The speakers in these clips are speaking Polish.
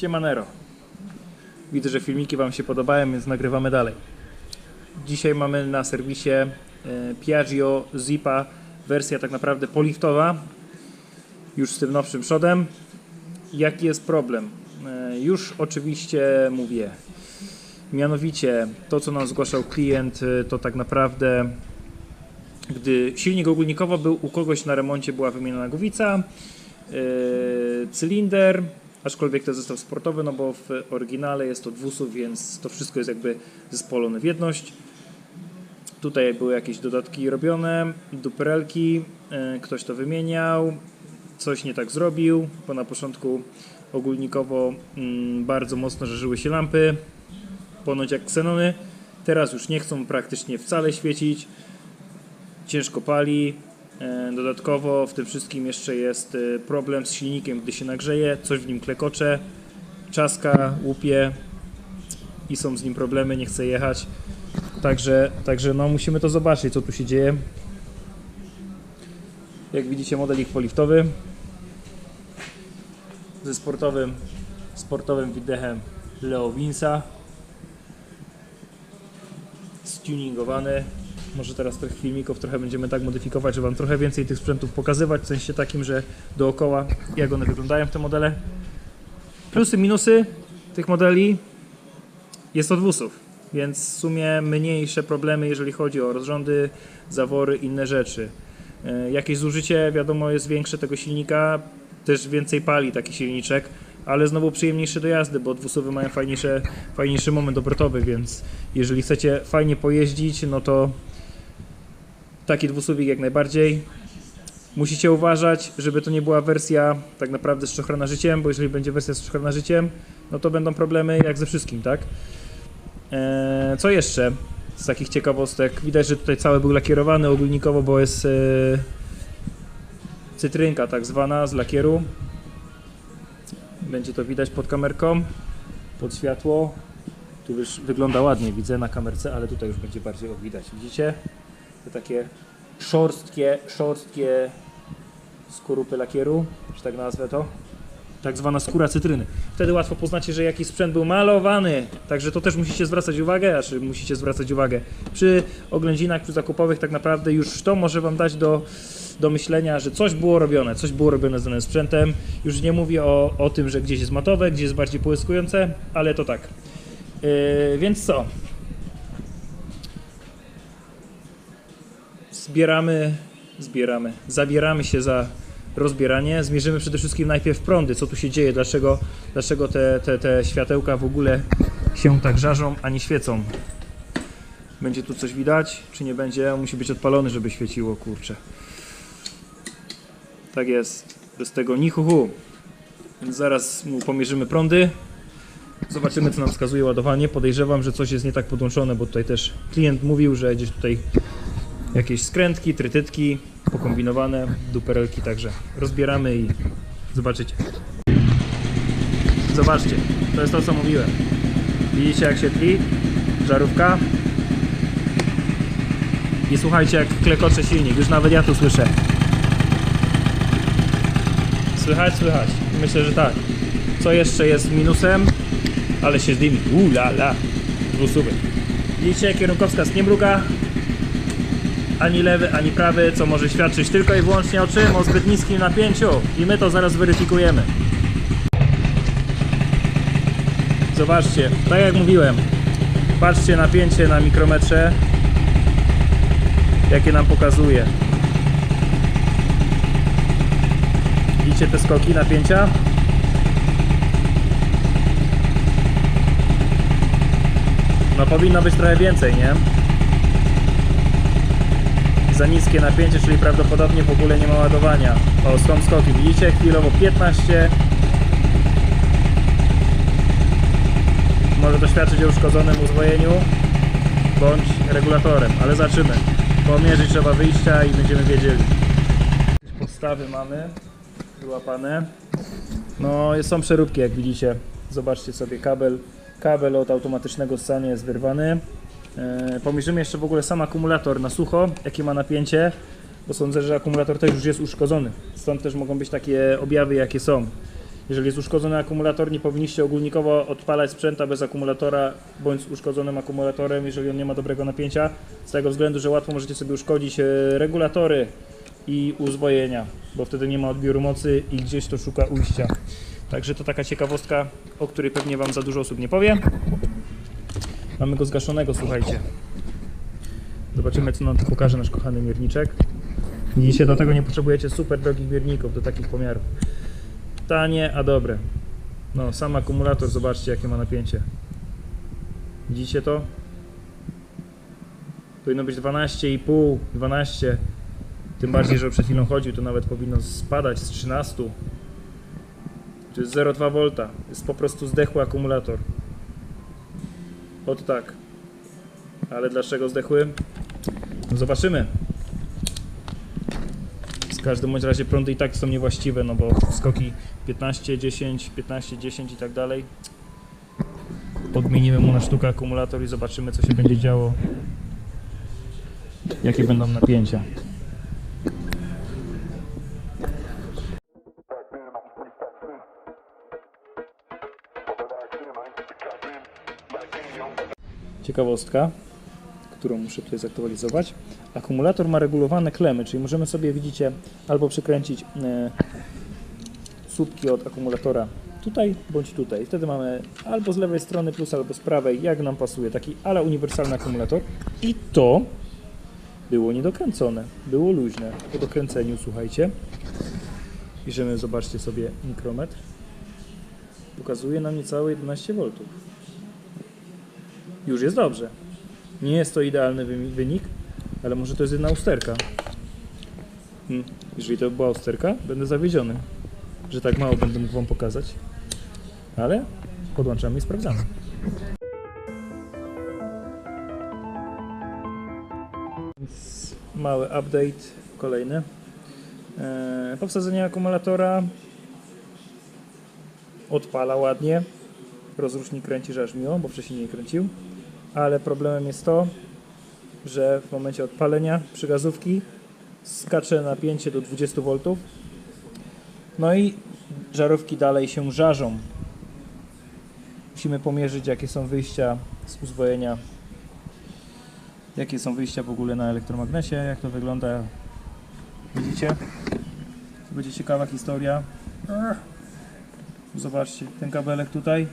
Siemanero. Widzę, że filmiki Wam się podobają, więc nagrywamy dalej. Dzisiaj mamy na serwisie e, Piaggio Zipa, wersja tak naprawdę poliftowa, już z tym nowszym przodem. Jaki jest problem? E, Już oczywiście mówię. Mianowicie to, co nam zgłaszał klient, e, to tak naprawdę gdy silnik ogólnikowo był u kogoś na remoncie, była wymieniona głowica, cylinder, aczkolwiek to zestaw sportowy, no bo w oryginale jest to dwusów, więc to wszystko jest jakby zespolone w jedność. Tutaj były jakieś dodatki robione, duperelki, yy, ktoś to wymieniał, coś nie tak zrobił, bo na początku ogólnikowo mm, bardzo mocno żarzyły się lampy, ponoć jak ksenony. Teraz już nie chcą praktycznie wcale świecić ciężko pali. E, Dodatkowo w tym wszystkim jeszcze jest e, problem z silnikiem, gdy się nagrzeje, coś w nim klekocze, czaska, łupie i są z nim problemy, nie chce jechać. Także, także no musimy to zobaczyć, co tu się dzieje. Jak widzicie, modelik poliftowy ze sportowym, sportowym wydechem Leo Winsa stuningowany. Może teraz tych filmików trochę będziemy tak modyfikować, żeby Wam trochę więcej tych sprzętów pokazywać, w sensie takim, że dookoła jak one wyglądają te modele. Plusy, minusy tych modeli jest od wusów, więc w sumie mniejsze problemy, jeżeli chodzi o rozrządy, zawory, inne rzeczy. E, Jakieś zużycie, wiadomo, jest większe tego silnika, też więcej pali taki silniczek, ale znowu przyjemniejszy do jazdy, bo dwusuwy mają fajniejsze, fajniejszy moment obrotowy, więc jeżeli chcecie fajnie pojeździć, no to taki dwusuwik jak najbardziej. Musicie uważać, żeby to nie była wersja tak naprawdę z życiem, bo jeżeli będzie wersja z życiem, no to będą problemy jak ze wszystkim, tak? Eee, co jeszcze z takich ciekawostek? Widać, że tutaj cały był lakierowany ogólnikowo, bo jest e, cytrynka tak zwana z lakieru. Będzie to widać pod kamerką, pod światło. Tu już wygląda ładnie, widzę na kamerce, ale tutaj już będzie bardziej widać. Widzicie? Te takie szorstkie, szorstkie skorupy lakieru, że tak nazwę to. Tak zwana skóra cytryny. Wtedy łatwo poznacie, że jakiś sprzęt był malowany. Także to też musicie zwracać uwagę, a czy musicie zwracać uwagę. Przy oględzinach, przy zakupowych tak naprawdę już to może Wam dać do, do myślenia, że coś było robione, coś było robione z danym sprzętem. Już nie mówię o, o tym, że gdzieś jest matowe, gdzieś jest bardziej połyskujące, ale to tak. Yy, więc co? Zbieramy, zbieramy, zabieramy się za rozbieranie. Zmierzymy przede wszystkim najpierw prądy, co tu się dzieje, dlaczego, dlaczego te, te, te światełka w ogóle się tak żarzą, a nie świecą. Będzie tu coś widać, czy nie będzie? Musi być odpalony, żeby świeciło, kurczę. Tak jest, bez tego nichuhu. Więc zaraz mu pomierzymy prądy. Zobaczymy, co nam wskazuje ładowanie. Podejrzewam, że coś jest nie tak podłączone, bo tutaj też klient mówił, że gdzieś tutaj jakieś skrętki, trytytki pokombinowane, duperelki, także rozbieramy i zobaczycie. Zobaczcie, to jest to co mówiłem. Widzicie jak się tli? Żarówka. I słuchajcie jak klekocze silnik, już nawet ja tu słyszę. Słychać, słychać. Myślę, że tak. Co jeszcze jest minusem? Ale się dymi. Uuu la la. Dwusuwy. Widzicie, kierunkowskaz nie mruga, ani lewy, ani prawy, co może świadczyć tylko i wyłącznie o czym? O zbyt niskim napięciu. I my to zaraz weryfikujemy. Zobaczcie, tak jak mówiłem, patrzcie napięcie na mikrometrze, jakie nam pokazuje. Widzicie te skoki napięcia? No powinno być trochę więcej, nie? Za niskie napięcie, czyli prawdopodobnie w ogóle nie ma ładowania. O, są skoki, widzicie? Chwilowo 15. Może to świadczyć o uszkodzonym uzwojeniu bądź regulatorem, ale zobaczymy. Pomierzyć trzeba wyjścia i będziemy wiedzieli. Podstawy mamy wyłapane. No, są przeróbki, jak widzicie. Zobaczcie sobie kabel. Kabel od automatycznego ssania jest wyrwany. E, Pomierzymy jeszcze w ogóle sam akumulator na sucho, jakie ma napięcie, bo sądzę, że akumulator też już jest uszkodzony. Stąd też mogą być takie objawy, jakie są. Jeżeli jest uszkodzony akumulator, nie powinniście ogólnikowo odpalać sprzęta bez akumulatora bądź z uszkodzonym akumulatorem, jeżeli on nie ma dobrego napięcia, z tego względu, że łatwo możecie sobie uszkodzić e, regulatory i uzwojenia, bo wtedy nie ma odbioru mocy i gdzieś to szuka ujścia. Także to taka ciekawostka, o której pewnie Wam za dużo osób nie powie. Mamy go zgaszonego, słuchajcie. Zobaczymy, co nam tu pokaże nasz kochany mierniczek. Widzicie, do tego nie potrzebujecie super drogich mierników, do takich pomiarów. Tanie, a dobre. No, sam akumulator, zobaczcie, jakie ma napięcie. Widzicie to? Powinno być 12,5, 12. Tym bardziej, że przed chwilą chodził, to nawet powinno spadać z 13. To jest 0,2 V. Jest po prostu zdechły akumulator. Ot tak. Ale dlaczego zdechły? No zobaczymy. W każdym bądź razie prądy i tak są niewłaściwe, no bo skoki 15, 10, 15, 10 i tak dalej. Podmienimy mu na sztukę akumulator i zobaczymy co się będzie działo. Jakie będą napięcia. Ciekawostka, którą muszę tutaj zaktualizować. Akumulator ma regulowane klemy, czyli możemy sobie, widzicie, albo przykręcić e, słupki od akumulatora tutaj bądź tutaj. Wtedy mamy albo z lewej strony plus, albo z prawej, jak nam pasuje. Taki ale uniwersalny akumulator. I to było niedokręcone, było luźne. Po dokręceniu, słuchajcie, bierzemy, zobaczcie sobie mikrometr. Pokazuje nam niecałe 11 V. Już jest dobrze. Nie jest to idealny wynik, ale może to jest jedna usterka. Hmm. Jeżeli to była usterka, będę zawiedziony, że tak mało będę mógł Wam pokazać. Ale podłączamy i sprawdzamy. Mały update, kolejny. Eee, akumulatora odpala ładnie. Rozrusznik kręci, że aż miło, bo wcześniej nie kręcił. Ale problemem jest to, że w momencie odpalenia przygazówki skacze napięcie do 20 V. No i żarówki dalej się żarzą. Musimy pomierzyć, jakie są wyjścia z uzwojenia, jakie są wyjścia w ogóle na elektromagnesie, jak to wygląda. Widzicie? To będzie ciekawa historia. Zobaczcie, ten kabelek tutaj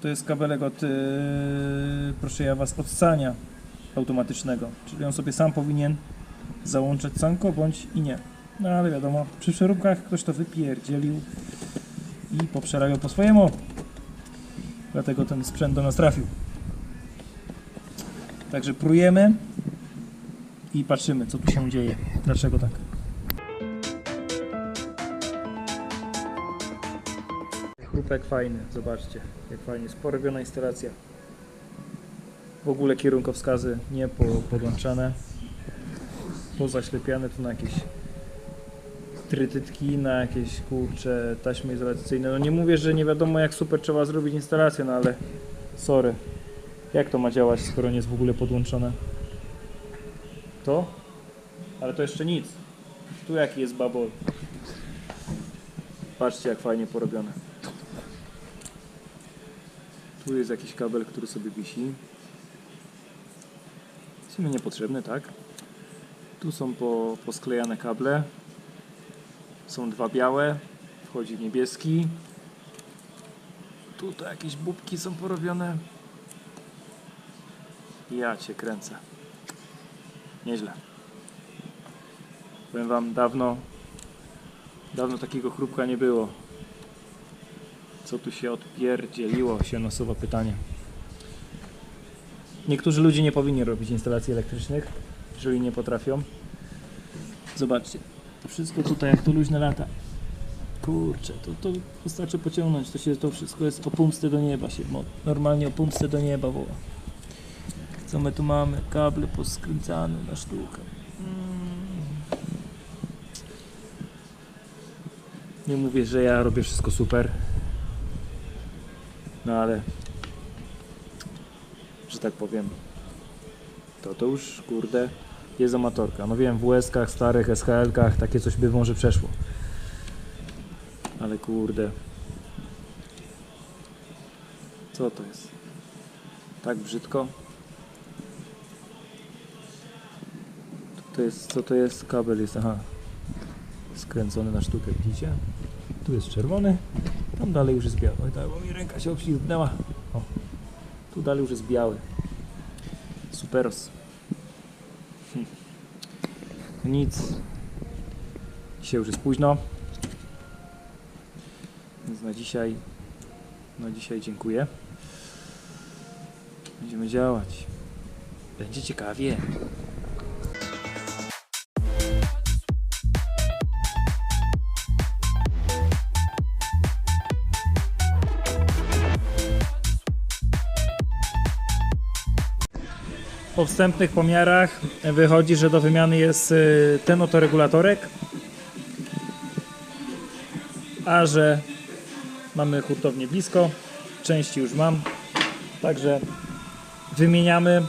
to jest kabelek od, yy, proszę ja Was, odsania automatycznego. Czyli on sobie sam powinien załączać sanko, bądź i nie. No ale wiadomo, przy przeróbkach ktoś to wypierdzielił i poprzerają po swojemu. Dlatego ten sprzęt do nas trafił. Także prójemy i patrzymy, co tu się dzieje. Dlaczego tak? Chrupek fajny, zobaczcie, jak fajnie, sporobiona instalacja. W ogóle kierunkowskazy nie po, podłączane, pozaślepiane tu na jakieś trytytki, na jakieś kurcze taśmy izolacyjne. No nie mówię, że nie wiadomo jak super trzeba zrobić instalację, no ale sorry. Jak to ma działać, skoro nie jest w ogóle podłączone? To? Ale to jeszcze nic. Tu jaki jest babol. Patrzcie jak fajnie porobione. Tu jest jakiś kabel, który sobie wisi. W sumie niepotrzebny, tak? Tu są po, posklejane kable. Są dwa białe. Wchodzi niebieski. Tutaj jakieś bubki są porobione. Ja cię kręcę. Nieźle. Powiem wam, dawno, dawno takiego chrupka nie było. Co tu się odpierdzieliło, się nasuwa pytanie. Niektórzy ludzie nie powinni robić instalacji elektrycznych, jeżeli nie potrafią. Zobaczcie, wszystko tutaj jak to luźne lata. Kurczę, to, to wystarczy pociągnąć, to się to wszystko jest o pomstę do nieba się, normalnie o pomstę do nieba woła. Co my tu mamy? Kable poskręcane na sztukę. Nie mówię, że ja robię wszystko super. No ale, że tak powiem, to to już, kurde, jest amatorka. No wiem, w USK-ach, starych SHL-kach takie coś by może przeszło. Ale kurde. Co to jest? Tak brzydko. To jest? Co to jest? Kabel jest, aha. Skręcony na sztukę, widzicie? Tu jest czerwony, tam dalej już jest biały. Oj, tak, bo mi ręka się obślizgnęła. O, tu dalej już jest biały. Superos. Hm. Nic. Dzisiaj już jest późno. Więc na dzisiaj, na dzisiaj dziękuję. Będziemy działać. Będzie ciekawie. Po wstępnych pomiarach wychodzi, że do wymiany jest y, ten oto regulatorek, a że mamy hurtownię blisko, części już mam, także wymieniamy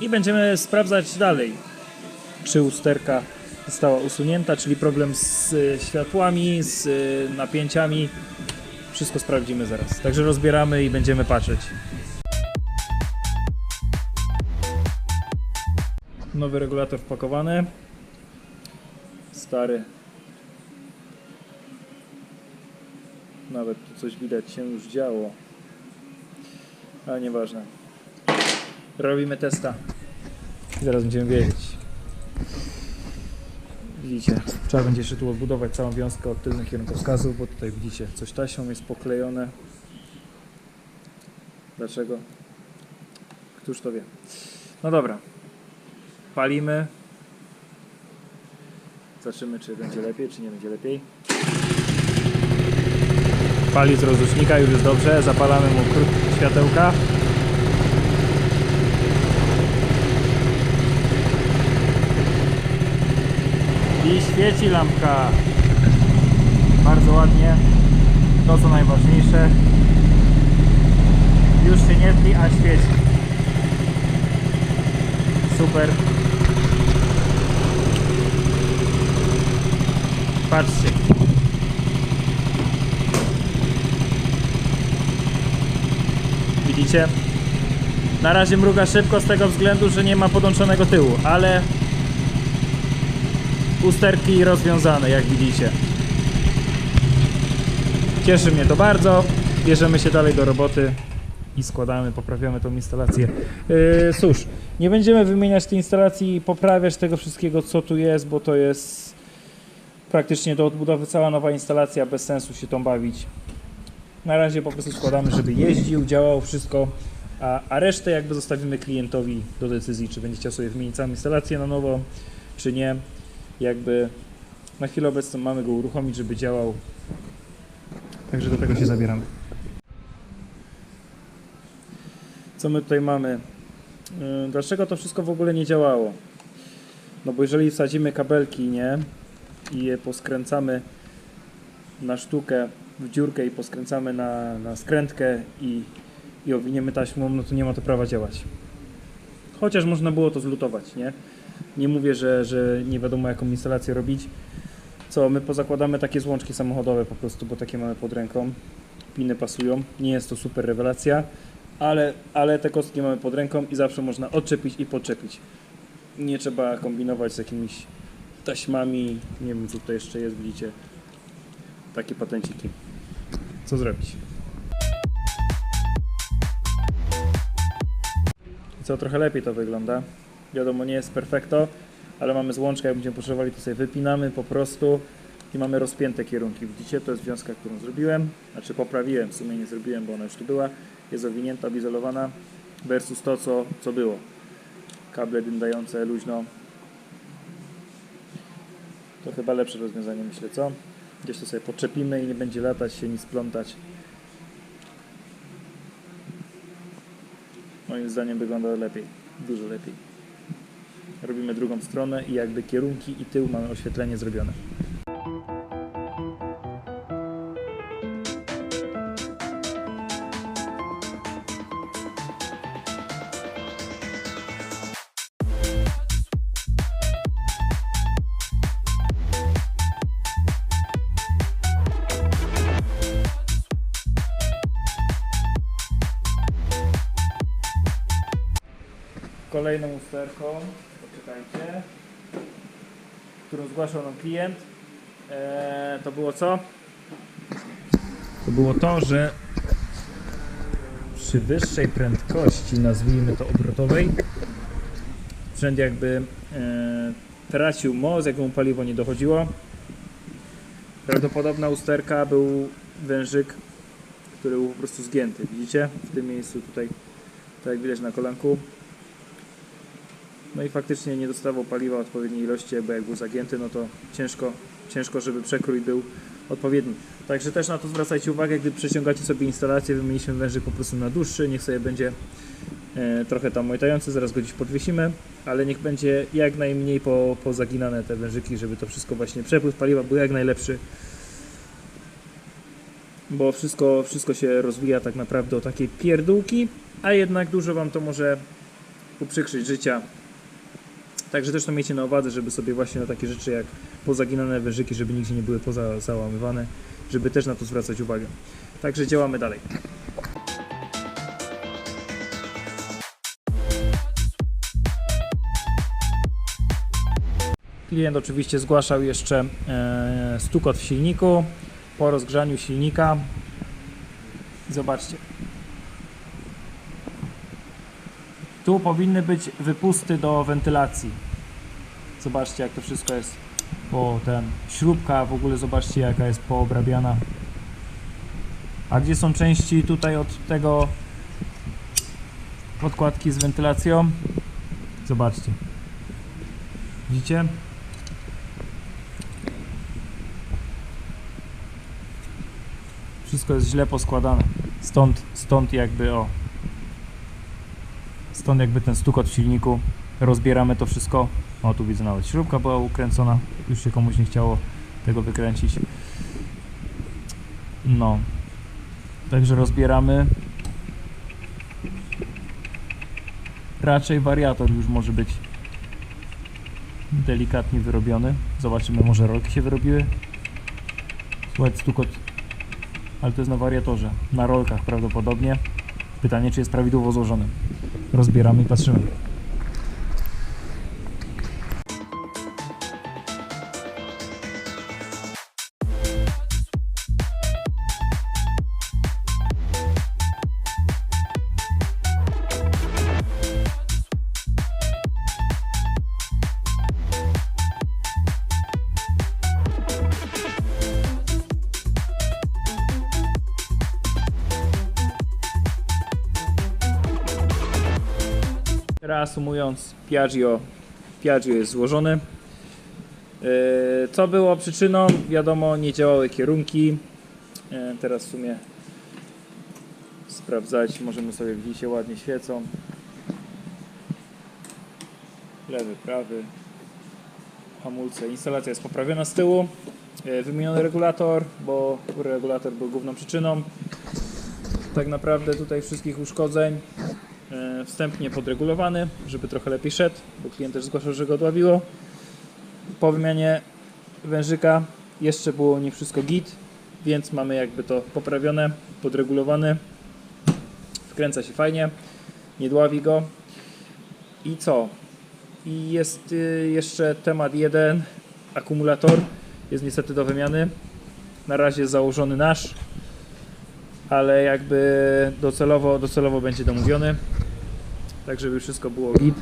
i będziemy sprawdzać dalej, czy usterka została usunięta, czyli problem z y, światłami, z y, napięciami. Wszystko sprawdzimy zaraz. Także rozbieramy i będziemy patrzeć. Nowy regulator wpakowany. Stary. Nawet tu coś widać się już działo. Ale nieważne. Robimy testa. I zaraz będziemy wiedzieć. Widzicie, trzeba będzie jeszcze tu odbudować całą wiązkę od tylnych kierunkowskazów, bo tutaj widzicie, coś taśmą jest poklejone. Dlaczego? Któż to wie? No dobra. Palimy. Zobaczymy, czy będzie lepiej, czy nie będzie lepiej. Pali z rozrusznika, już jest dobrze. Zapalamy mu światełka. I świeci lampka. Bardzo ładnie. To co najważniejsze. Już się nie tli, a świeci. Super. Patrzcie. Widzicie? Na razie mruga szybko z tego względu, że nie ma podłączonego tyłu, ale usterki rozwiązane, jak widzicie. Cieszy mnie to bardzo. Bierzemy się dalej do roboty i składamy, poprawiamy tą instalację. Yy, cóż, nie będziemy wymieniać tej instalacji i poprawiać tego wszystkiego, co tu jest, bo to jest praktycznie do odbudowy cała nowa instalacja, bez sensu się tą bawić. Na razie po prostu składamy, żeby jeździł, działało wszystko, a, a resztę jakby zostawimy klientowi do decyzji, czy będzie chciał sobie wymienić całą instalację na nowo, czy nie. Jakby na chwilę obecną mamy go uruchomić, żeby działał. Także do tego się zabieramy. Co my tutaj mamy? Yy, Dlaczego to wszystko w ogóle nie działało? No bo jeżeli wsadzimy kabelki, nie? I je poskręcamy na sztukę, w dziurkę i poskręcamy na, na skrętkę i, i owiniemy taśmą, no to nie ma to prawa działać. Chociaż można było to zlutować, nie? Nie mówię, że, że nie wiadomo jaką instalację robić. Co, my pozakładamy takie złączki samochodowe po prostu, bo takie mamy pod ręką. Piny pasują. Nie jest to super rewelacja, ale, ale te kostki mamy pod ręką i zawsze można odczepić i podczepić. Nie trzeba kombinować z jakimiś taśmami. Nie wiem, co tutaj jeszcze jest, widzicie. Takie patenciki. Co zrobić? Co, trochę lepiej to wygląda. Wiadomo, nie jest perfekto, ale mamy złączkę, jak będziemy potrzebowali, to sobie wypinamy po prostu i mamy rozpięte kierunki. Widzicie, to jest wiązka, którą zrobiłem, znaczy poprawiłem, w sumie nie zrobiłem, bo ona już tu była. Jest owinięta, izolowana versus to, co, co było. Kable dyndające luźno. Chyba lepsze rozwiązanie, myślę, co? Gdzieś to sobie podczepimy i nie będzie latać się, nic plątać. Moim zdaniem wygląda lepiej, dużo lepiej. Robimy drugą stronę i jakby kierunki i tył mamy oświetlenie zrobione. Kolejną usterką, poczekajcie, którą zgłaszał nam klient. Eee, to było co? To było to, że przy wyższej prędkości, nazwijmy to obrotowej, sprzęt jakby e, tracił moc, jakby mu paliwo nie dochodziło. Prawdopodobna usterka był wężyk, który był po prostu zgięty. Widzicie? W tym miejscu tutaj, tak jak widać na kolanku. No i faktycznie nie dostawał paliwa odpowiedniej ilości, bo jak był zagięty, no to ciężko, ciężko żeby przekrój był odpowiedni. Także też na to zwracajcie uwagę, gdy przeciągacie sobie instalację, wymieniliśmy wężyk po prostu na dłuższy, niech sobie będzie e, trochę tam mojtający, zaraz go gdzieś podwiesimy, ale niech będzie jak najmniej po, pozaginane te wężyki, żeby to wszystko właśnie przepływ paliwa był jak najlepszy. Bo wszystko, wszystko się rozwija tak naprawdę o takiej pierdółki, a jednak dużo Wam to może uprzykrzyć życia. Także też to miejcie na uwadze, żeby sobie właśnie na takie rzeczy jak pozaginane wężyki, żeby nigdzie nie były poza załamywane, żeby też na to zwracać uwagę. Także działamy dalej. Klient oczywiście zgłaszał jeszcze e, stukot w silniku po rozgrzaniu silnika. Zobaczcie. Tu powinny być wypusty do wentylacji. Zobaczcie jak to wszystko jest po ten śrubka w ogóle zobaczcie jaka jest poobrabiana. A gdzie są części tutaj od tego podkładki z wentylacją? Zobaczcie. Widzicie? Wszystko jest źle poskładane. Stąd, stąd jakby o. Stąd jakby ten stukot w silniku. Rozbieramy to wszystko. O, tu widzę nawet śrubka była ukręcona. Już się komuś nie chciało tego wykręcić. No. Także rozbieramy. Raczej wariator już może być delikatnie wyrobiony. Zobaczymy, może rolki się wyrobiły. Słuchaj, stukot. Ale to jest na wariatorze. Na rolkach prawdopodobnie. Pytanie, czy jest prawidłowo złożony. Rozbieramy i patrzymy. Reasumując, Piaggio, Piaggio jest złożony. Yy, Co było przyczyną? Wiadomo, nie działały kierunki. Yy, Teraz w sumie sprawdzać, możemy sobie widzicie ładnie świecą. Lewy, prawy, hamulce. Instalacja jest poprawiona z tyłu. Yy, Wymieniony regulator, bo regulator był główną przyczyną. Tak naprawdę tutaj wszystkich uszkodzeń e, wstępnie podregulowany, żeby trochę lepiej szedł, bo klient też zgłaszał, że go odławiło. Po wymianie wężyka jeszcze było nie wszystko git, więc mamy jakby to poprawione, podregulowane. Wkręca się fajnie, nie dławi go. I co? I jest y, jeszcze temat jeden, akumulator jest niestety do wymiany. Na razie założony nasz, ale jakby docelowo, docelowo będzie domówiony. Tak, żeby wszystko było git,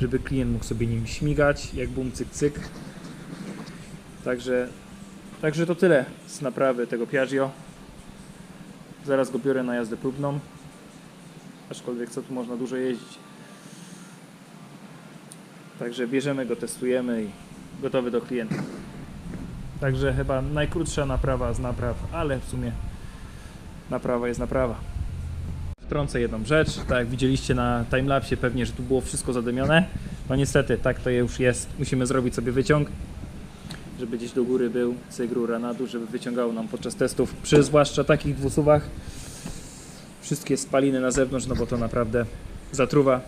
żeby klient mógł sobie nim śmigać, jak bum cyk cyk. Także, także to tyle z naprawy tego Piaggio. Zaraz go biorę na jazdę próbną. Aczkolwiek co tu można dużo jeździć. Także bierzemy go, testujemy i gotowy do klienta. Także chyba najkrótsza naprawa z napraw, ale w sumie naprawa jest naprawa. Wtrącę jedną rzecz, tak jak widzieliście na timelapsie pewnie, że tu było wszystko zadymione. No niestety, tak to już jest. Musimy zrobić sobie wyciąg, żeby gdzieś do góry był, cyk rura na dół, żeby wyciągało nam podczas testów, przy zwłaszcza takich dwusuwach, wszystkie spaliny na zewnątrz, no bo to naprawdę zatruwa.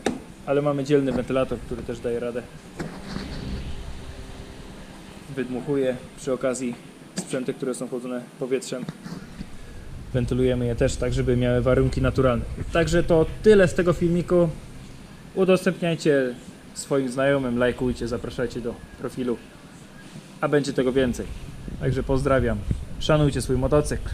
Ale mamy dzielny wentylator, który też daje radę. Wydmuchuje przy okazji sprzęty, które są chłodzone powietrzem wentylujemy je też tak, żeby miały warunki naturalne. Także to tyle z tego filmiku. Udostępniajcie swoim znajomym, lajkujcie, zapraszajcie do profilu, a będzie tego więcej. Także pozdrawiam. Szanujcie swój motocykl.